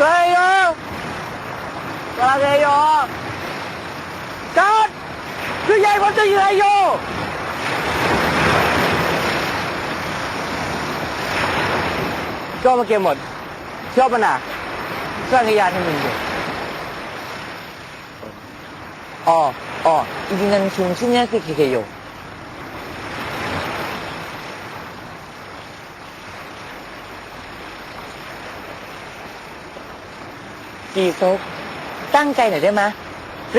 เฮ้ยโยกระเดยโยจัดคือใหญ่ผมจะยืนไอโยชอบมาเกมหมดชอบมันอะสร้างขยานให้มึยู่อ๋ออ๋ออีกนั้นชุนชิ้นนี้คือเคเคโย ดีโต๊กตั้งใจหน่อยได้ไหม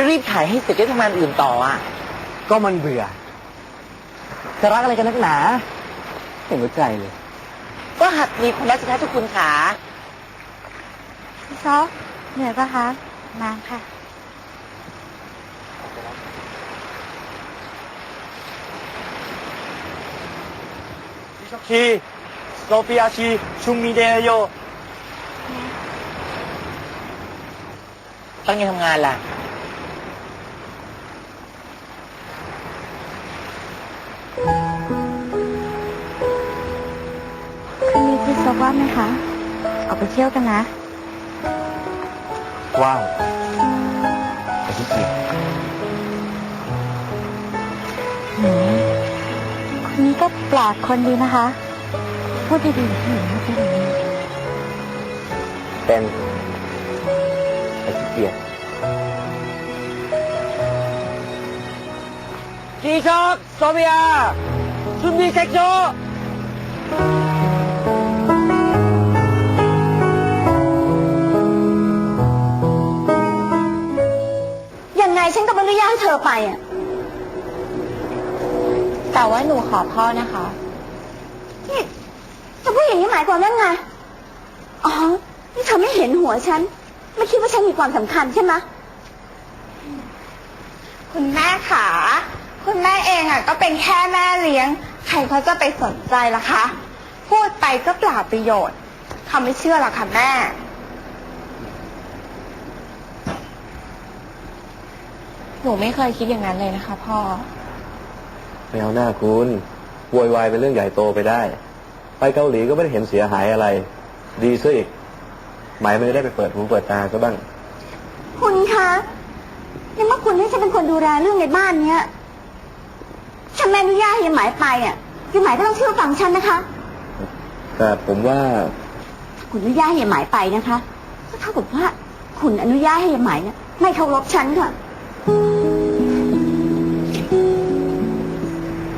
รีบถ่ายให้เสร็จได้ทำงานอื่นต่ออะ ก็มันเบื่อ จะรักอะไรกันนักหนาเห็นหัวใจเลย ก็หัดมีพนักสิคะทุกคุณขา พี่ซอกเหนื่อยปะคะนานค่ะ คีโซปิอาชีชุมมีเดโย ตั้งใจทำงานล่ะ คืนนี้พี่ซอว่างไหมคะ ออกไปเที่ยวกันนะว้าวแต่ที่เกียจหืมคนนี้ก็แปลกคนดีนะคะ พูดดีๆที่หนูไม่เป็นอย่างนี้เป็นแต่ที่ เกียจจีช็อกโซเฟีย준비เซ็กโจยังไงฉันก็ไม่ได้ย่างเธอไปอะ แต่ว่าหนูขอพ่อนะคะนี่จะพูดอย่างนี้หมายความว่าไง อ๋อ นี่เธอไม่เห็นหัวฉัน ไม่คิดว่าฉันมีความสำคัญใช่ไหมคุณแม่ขาคุณแม่เองอะ ก็เป็นแค่แม่เลี้ยง ใครเขาจะไปสนใจล่ะคะ พูดไปก็เปล่าประโยชน์เขาไม่เชื่อหรอกค่ะแม่ หนูไม่เคยคิดอย่างนั้นเลยนะคะพ่อ ไม่เอาหน้าคุณโวยวายเป็นเรื่องใหญ่โตไปได้ ไปเกาหลีก็ไม่ได้เห็นเสียหายอะไร ดีซะอีก หมายมันจะได้ไปเปิดหูเปิดตาซะบ้าง คุณคะยังว่าคุณให้ฉันเป็นคนดูแลเรื่องในบ้านเนี้ย ฉันไม่อนุญาตให้ยายหมายไปอะยายหมายก็ต้องเชื่อฟังฉันนะคะ แต่ผมว่าคุณอนุญาตให้ยายหมายไปนะคะก็เท่ากับว่า คุณอนุญาตให้ยายหมายเนี่ยไม่เคารพฉันค่ะ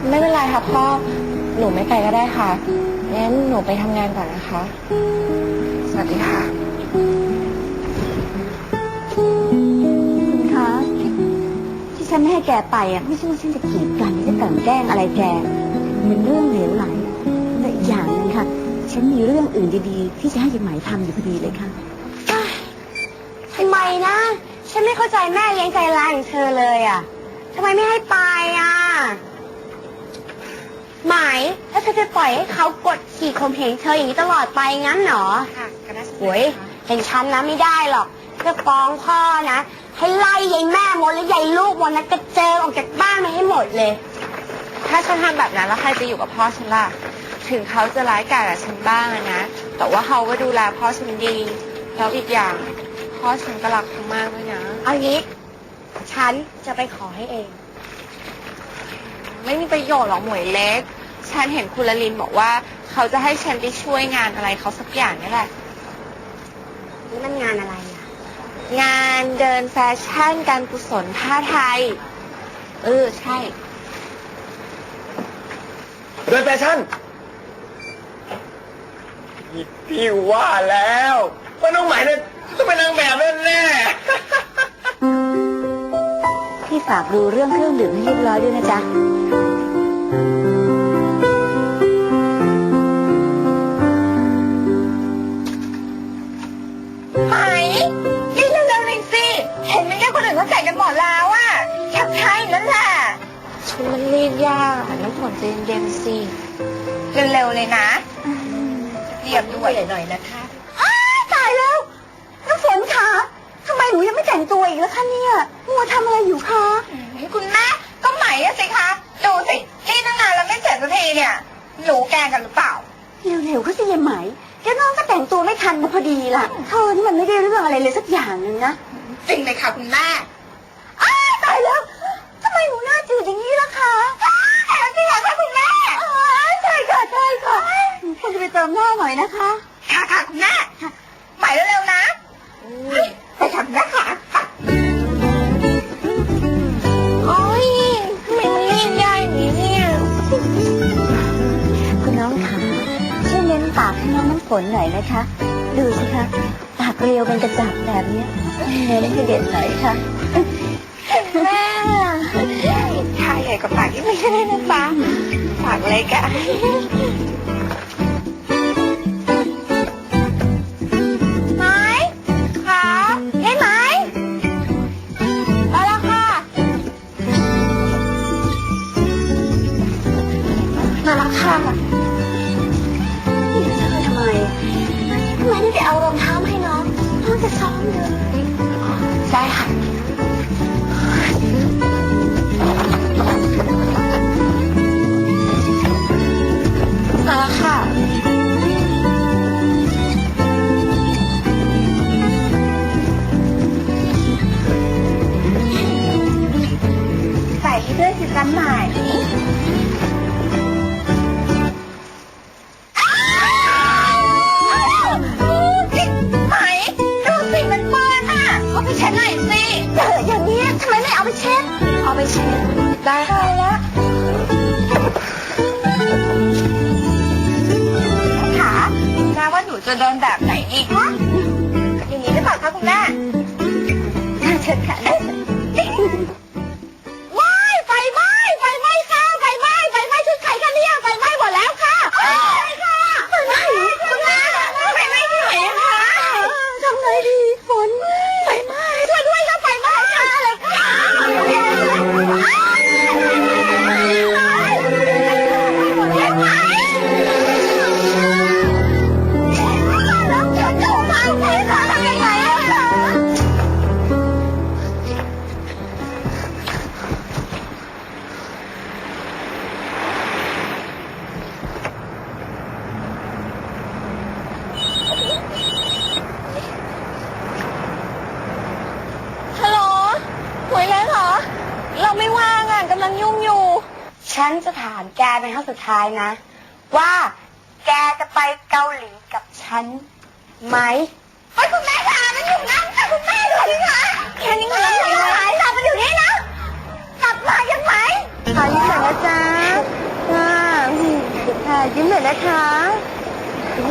ไม่เป็นไรค่ะพ่อ หนูไม่ไปก็ได้ค่ะ งั้นหนูไปทำงานก่อนนะคะ สวัสดีค่ะ คุณคะที่ฉันไม่ให้แกไปอะไม่ใช่ว่าฉันจะกีดกันจะกลั่นแกล้งอะไรแกมันเป็นเรื่องเหลวไหลและอีกอย่างหนึงค่ะ ฉันมีเรื่องอื่นดีๆ ที่จะให้ยายหมายทำอยู่พอดีเลยค่ะ ทำไมนะ ฉันไม่เข้าใจแม่เลี้ยงใจร้ายของเธอเลยอะทำไมไม่ให้ไปอะหมายถ้าเธอจะปล่อยให้เขากดขี่ข่มเหงเธออย่างนี้ตลอดไปงั้นเหรอ ค่ะก็น่าโอ้ยเป็นฉันนะไม่ได้หรอกจะฟ้องพ่อนะ ให้ไล่ยายแม่หมดและยายลูกหมดนะกระเจิงออกจากบ้านมาให้หมดเลย ถ้าฉันทำแบบนั้นแล้วใครจะอยู่กับพ่อฉันล่ะ ถึงเขาจะร้ายกาจกับฉันบ้างอะนะ แต่ว่าเขาก็ดูแลพ่อฉันดี แล้วอีกอย่างพ่อฉันก็รักเขามากด้วยนะ เอางี้ฉันจะไปขอให้เอง ไม่มีประโยชน์หรอกหมวยเล็ก ฉันเห็นคุณลลินบอกว่า เขาจะให้ฉันไปช่วยงานอะไรเขาสักอย่างนี่แหละ นี่มันงานอะไรอะงานเดินแฟชั่นการกุศลผ้าไทย เออ ใช่ เดินแฟชั่นพี่ว่าแล้วว่าน้องใหม่เนี่ยต้องเป็นนางแบบแน่พี่ฝากดูเรื่องเครื่องดื่มให้เรียบร้อยด้วยนะจ๊ะ อื่นเขาใส่กันหมดแล้วอะอยากใช่นั่นแหละชุดมันรีดยากอะน้ำฝนใจเย็นๆสิเร็วๆเลยนะเตรียมด้วยหน่อยนะคะอ้ายตายแล้วน้ำฝนคะทำไมหนูยังไม่แต่งตัวอีกแล้วคะเนี่ยมัวทำอะไรอยู่คะคุณแม่ก็ไหมอะสิคะดูสิรีดตั้งนานแล้วไม่เสร็จสักทีเนี่ยหนูแกล้งกันหรือเปล่าเร็วๆก็สิยายไหมเดี๋ยวน้องก็แต่งตัวไม่ทันมาพอดีล่ะเธอนี่มันไม่ได้เรื่องอะไรเลยสักอย่างหนึ่งนะจริงเลยค่ะคุณแม่ อ้าวตายแล้วทำไม หนูหน้าจืดอย่างนี้ล่ะคะจริงเหรอคะคุณแม่ใช่ค่ะใช่ค่ะคุณจะไปเติมหน้าหน่อยนะคะ ค่ะค่ะคุณแม่ไปเร็วๆนะไปทำนะคะโอ้ยทำไมมันรีบได้อย่างนี้เนี่ยคุณน้องขาช่วยเน้นปากให้น้องน้ำฝนหน่อยนะคะ ดูสิคะปากเรียวเป็นกระจับแบบเนี้ยเน้นให้เด่นหน่อยค่ะแม่ ชายใหญ่กว่าปากที่ไม่ใช่นะจ๊ะปากเล็กอะไม้ขาได้ไหมมาแล้วค่ะมาแล้วค่ะทำไมทำไมไม่ไปเอารองเท้ามาให้น้องน้องจะซ้อมเลยได้ค่ะำลังยุ่งอยู่ ฉันจะถามแกเป็นครั้งสุดท้ายนะ ว่าแกจะไปเกาหลีกับฉันไหมไปคุณแม่ค่ะมันอยู่นั่นค่ะคุณแม่ดูสิคะแค่นี้เงินไหนหายสับมันอยู่นี่นะกลับมายังไหมขอยิ้มหน่อยนะจ๊ะจ้าค่ะยิ้มหน่อยนะคะ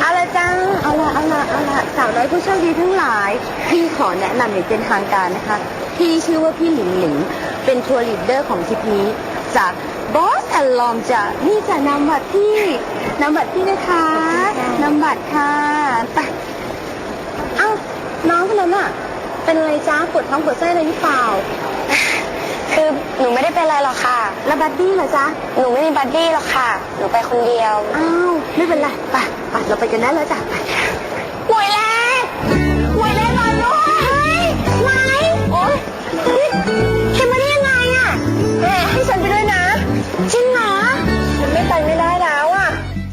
เอาละจ้าเอาละเอาละเอาละสาวน้อยผู้โชคดีทั้งหลาย พี่ขอแนะนำอย่างเป็นทางการนะคะ พี่ชื่อว่าพี่หลิงหลิง เป็นทัวร์ลีดเดอร์ของทริปนี้จากบอสแอนลองจะนี่จะนำบัตรที่นำบัตรที่นะคะนำบัตรค่ะไปเอ้าน้องคนนั้นอะเป็นอะไรจ้าปวดท้องปวดไส้อะไรหรือเปล่า คือหนูไม่ได้เป็นอะไรหรอกค่ะ แล้วบัดดี้เหรอจ๊ะ หนูไม่มีบัดดี้หรอกค่ะ หนูไปคนเดียว อ้าวไม่เป็นไรไปไปเราไปกันได้แล้วจ้ะไปป่วยแล้วป่วยแล้วนอนด้วยไหวโอ๊ยเข้มมาดิ 哎还想这个呢